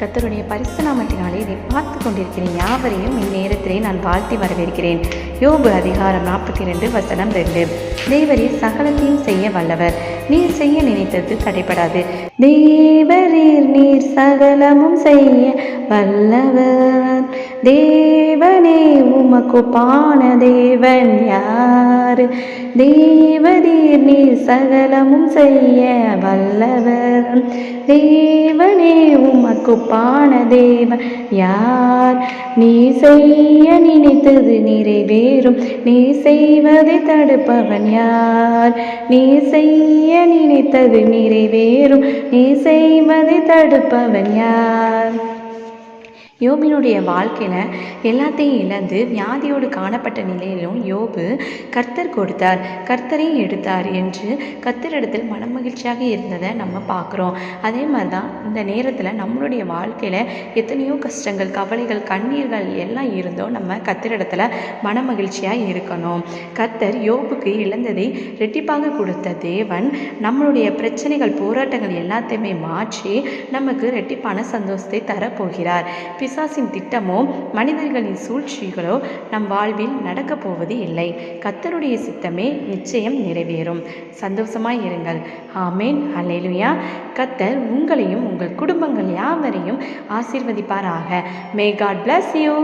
கத்தருடைய பரிசுநாமத்தினாலே இதை பார்த்து கொண்டிருக்கிற யாவரையும் இந்நேரத்திலே நான் வாழ்த்தி வரவேற்கிறேன். யோபு அதிகாரம் நாற்பத்தி ரெண்டு வசனம் ரெண்டு. தேவரே சகலத்தையும் செய்ய வல்லவர். நீர் செய்ய நினைத்தது தடைபடாது. தேவரீர் நீர் சகலமும் செய்ய வல்லவர். தேவனே உமக்குப்பான தேவன் யார்? தேவரீர் நீர் சகலமும் செய்ய வல்லவர். தேவனே. உமக்குப்பான தேவன். யார் நீ செய்ய நினைத்தது நிறைவேறும். நீ செய்வதை தடுப்பவன் யார்? நீ செய்ய நினைத்தது நிறைவேறும். நீ செய்வதை தடுப்பவன் யார்? யோபினுடைய வாழ்க்கையில் எல்லாத்தையும் இழந்து வியாதியோடு காணப்பட்ட நிலையிலும் யோபு கர்த்தர் கொடுத்தார். கர்த்தரையும் எடுத்தார் என்று கர்த்தரிடத்தில் மனமகிழ்ச்சியாக இருந்ததை நம்ம பார்க்குறோம். அதே மாதிரி தான் இந்த நேரத்தில் நம்மளுடைய வாழ்க்கையில் எத்தனையோ கஷ்டங்கள் கவலைகள் கண்ணீர்கள் எல்லாம் இருந்தோ நம்ம கர்த்தரிடத்தில் மனமகிழ்ச்சியாக இருக்கணும். கர்த்தர் யோபுக்கு இழந்ததை ரெட்டிப்பாக கொடுத்த தேவன் நம்மளுடைய பிரச்சனைகள் போராட்டங்கள் எல்லாத்தையுமே மாற்றி நமக்கு ரெட்டிப்பான சந்தோஷத்தை தரப்போகிறார். பிசாசின் திட்டமோ மனிதர்களின் சூழ்ச்சிகளோ நம் வாழ்வில் நடக்கப் போவது இல்லை. கத்தருடைய சித்தமே நிச்சயம் நிறைவேறும். சந்தோஷமாய் இருங்கள். ஆமேன். அலையிலுயா கத்தர் உங்களையும் உங்கள் குடும்பங்கள் யாவரையும் ஆசீர்வதிப்பாராக. May God bless you